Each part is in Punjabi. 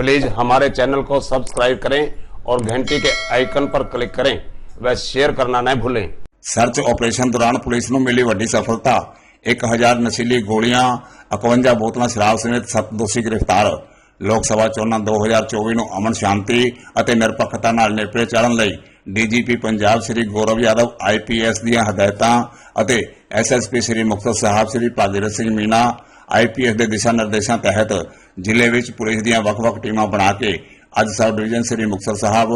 प्लीज हमारे चैनल को सब्सक्राइब करें और घंटी के आइकन पर क्लिक करें व शेयर करना न भूलें ਸਰਚ ਆਪਰੇਸ਼ਨ ਦੌਰਾਨ ਪੁਲਿਸ ਨੂੰ ਮਿਲੀ ਵੱਡੀ ਸਫਲਤਾ 1000 ਨਸ਼ੀਲੀ ਗੋਲੀਆਂ 51 ਬੋਤਲਾਂ ਸ਼ਰਾਬ ਸਮੇਤ 7 ਦੋਸ਼ੀ ਗ੍ਰਿਫਤਾਰ ਲੋਕ ਸਭਾ ਚੋਣਾਂ 2024 ਨੂੰ ਅਮਨ ਸ਼ਾਂਤੀ ਅਤੇ ਨਿਰਪੱਖਤਾ ਨਾਲ ਨੇਪਰੇ ਚਾੜਨ ਲਈ ਡੀਜੀਪੀ ਪੰਜਾਬ ਸ੍ਰੀ ਗੌਰਵ ਯਾਦਵ ਆਈਪੀਐਸ ਦੀਆਂ ਹਦਾਇਤਾਂ ਅਤੇ ਐਸਐਸਪੀ ਸ੍ਰੀ ਮੁਕਤਸਰ ਸਾਹਿਬ ਸ੍ਰੀ ਭਾਗੀਰਥ ਸਿੰਘ ਮੀਨਾ ਆਈਪੀਐਸ ਦੇ ਦਿਸ਼ਾ ਨਿਰਦੇਸ਼ਾਂ ਤਹਿਤ ਜ਼ਿਲ੍ਹੇ ਵਿੱਚ ਪੁਲਿਸ ਦੀਆਂ ਵੱਖ-ਵੱਖ ਟੀਮਾਂ ਬਣਾ ਕੇ ਅੱਜ ਸਬ ਡਿਵੀਜ਼ਨ ਸ੍ਰੀ ਮੁਕਤਸਰ ਸਾਹਿਬ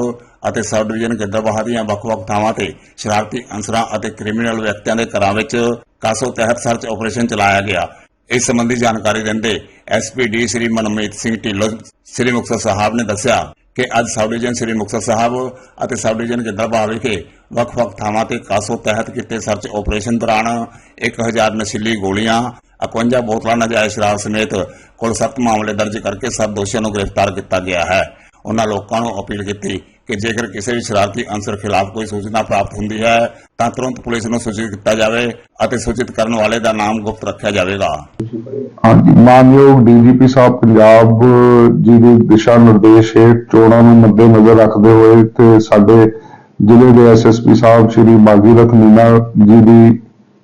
ਅਤੇ ਸਬ ਡਿਵੀਜ਼ਨ ਗਿੱਦੜਬਾਹਾ ਦੀਆਂ ਵੱਖ-ਵੱਖ ਥਾਵਾਂ ਤੇ ਸ਼ਰਾਰਤੀ ਅੰਸਰਾਂ ਅਤੇ ਕ੍ਰਿਮੀਨਲ ਵਿਅਕਤੀਆਂ ਦੇ ਘਰਾਂ ਵਿੱਚ ਕਾਸੋ ਤਹਿਤ ਸਰਚ ਆਪਰੇਸ਼ਨ ਚਲਾਇਆ ਗਿਆ। ਇਸ ਸੰਬੰਧੀ ਜਾਣਕਾਰੀ ਦਿੰਦੇ ਐਸਪੀਡੀ ਸ੍ਰੀ ਮਨਮੀਤ ਸਿੰਘ ਢਿੱਲੋਂ ਸ੍ਰੀ ਮੁਕਤਸਰ ਸਾਹਿਬ ਨੇ ਦੱਸਿਆ ਕਿ ਅੱਜ ਸਬ ਡਿਵੀਜ਼ਨ ਸ੍ਰੀ ਮੁਕਤਸਰ ਸਾਹਿਬ ਅਤੇ ਸਬ ਡਿਵੀਜ਼ਨ ਗਿੱਦੜਬਾਹਾ ਵਿਖੇ ਵੱਖ-ਵੱਖ ਥਾਵਾਂ ਤੇ ਕਾਸੋ ਤਹਿਤ ਕੀਤੇ ਸਰਚ ਆਪਰੇਸ਼ਨ ਦੌਰਾਨ 1000 ਨਸ਼ੀਲੀ ਗੋਲੀਆਂ 51 ਬੋਤਲਾਂ ਨਜਾਇਜ਼ ਸ਼ਰਾਬ ਸਮੇਤ ਕੁੱਲ 7 ਮਾਮਲੇ ਦਰਜ ਕਰਕੇ ਸਭ ਦੋਸ਼ੀਆਂ ਨੂੰ ਗ੍ਰਿਫਤਾਰ ਕੀਤਾ ਗਿਆ ਹੈ। ਉਹਨਾਂ ਲੋਕਾਂ ਨੂੰ ਅਪੀਲ ਕੀਤੀ ਕਿ ਜੇਕਰ ਕਿਸੇ ਵੀ ਸ਼ਰਾਰਤੀ ਅੰਸਰ ਖਿਲਾਫ ਕੋਈ ਸੂਚਨਾ ਪ੍ਰਾਪਤ ਹੁੰਦੀ ਹੈ, ਤਾਂ ਤੁਰੰਤ ਪੁਲਿਸ ਨੂੰ ਸੂਚਿਤ ਕੀਤਾ ਜਾਵੇ ਅਤੇ ਸੂਚਿਤ ਕਰਨ ਵਾਲੇ ਦਾ ਨਾਮ ਗੁਪਤ ਰੱਖਿਆ ਜਾਵੇਗਾ। ਹਾਂਜੀ, ਮਾਨਯੋਗ ਡੀਜੀਪੀ ਸਾਹਿਬ, ਪੰਜਾਬ ਜੀ ਦੇ ਦਿਸ਼ਾ ਨਿਰਦੇਸ਼ ਹੇਠ ਚੋਣਾਂ ਨੂੰ ਮੱਦੇਨਜ਼ਰ ਰੱਖਦੇ ਹੋਏ ਤੇ ਸਾਡੇ ਜ਼ਿਲ੍ਹੇ ਦੇ ਐਸਐਸਪੀ ਸਾਹਿਬ, ਸ਼੍ਰੀ ਬਾਗੀਰਥ ਮੀਨਾ ਜੀ ਦੀ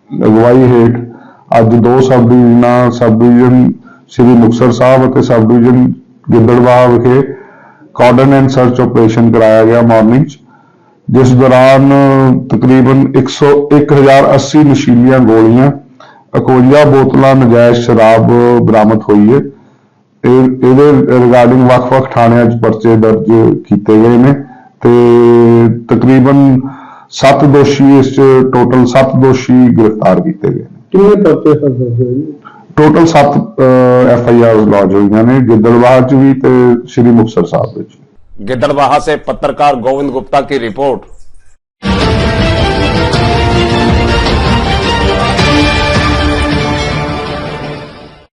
ਅਗਵਾਈ ਹੇਠ ਅੱਜ ਦੋ ਸਬ ਡਿਵੀਜ਼ਨਾਂ ਸਬ ਡਿਵੀਜ਼ਨ ਸ਼੍ਰੀ ਮੁਕਤਸਰ ਸਾਹਿਬ ਅਤੇ ਸਬ ਡਿਵੀਜ਼ਨ ਗਿੱਦੜਬਾਹਾ ਵਿਖੇ ਕਾਰਡਨ ਐਂਡ ਸਰਚ ਆਪਰੇਸ਼ਨ ਕਰਾਇਆ ਗਿਆ ਮਾਰਨਿੰਗ 'ਚ, ਜਿਸ ਦੌਰਾਨ ਤਕਰੀਬਨ 100 1080 ਨਸ਼ੀਲੀਆਂ ਗੋਲੀਆਂ 51 ਬੋਤਲਾਂ ਨਜਾਇਜ਼ ਸ਼ਰਾਬ ਬਰਾਮਦ ਹੋਈ ਹੈ। ਇਹ, ਇਹਦੇ ਰਿਗਾਰਡਿੰਗ ਵੱਖ-ਵੱਖ ਥਾਣਿਆਂ 'ਚ ਪਰਚੇ ਦਰਜ ਕੀਤੇ ਗਏ ਨੇ ਤੇ ਤਕਰੀਬਨ 7 ਦੋਸ਼ੀ ਇਸ 'ਚ ਟੋਟਲ 7 ਦੋਸ਼ੀ ਗ੍ਰਿਫਤਾਰ ਕੀਤੇ ਗਏ ਨੇ। ਕਿੰਨੇ ਪਰਚੇ ਸਰ ਦੱਸੋ ਜੀ total 7 F I R lodge ਹੋਈਆਂ ਨੇ ਗਿੱਦੜਬਾਹਾ 'ਚ ਵੀ ਤੇ ਸ਼੍ਰੀ ਮੁਕਤਸਰ ਸਾਹਿਬ ਵਿੱਚ ਵੀ। गिद्धड़बाहा से पत्रकार गोविंद गुप्ता की रिपोर्ट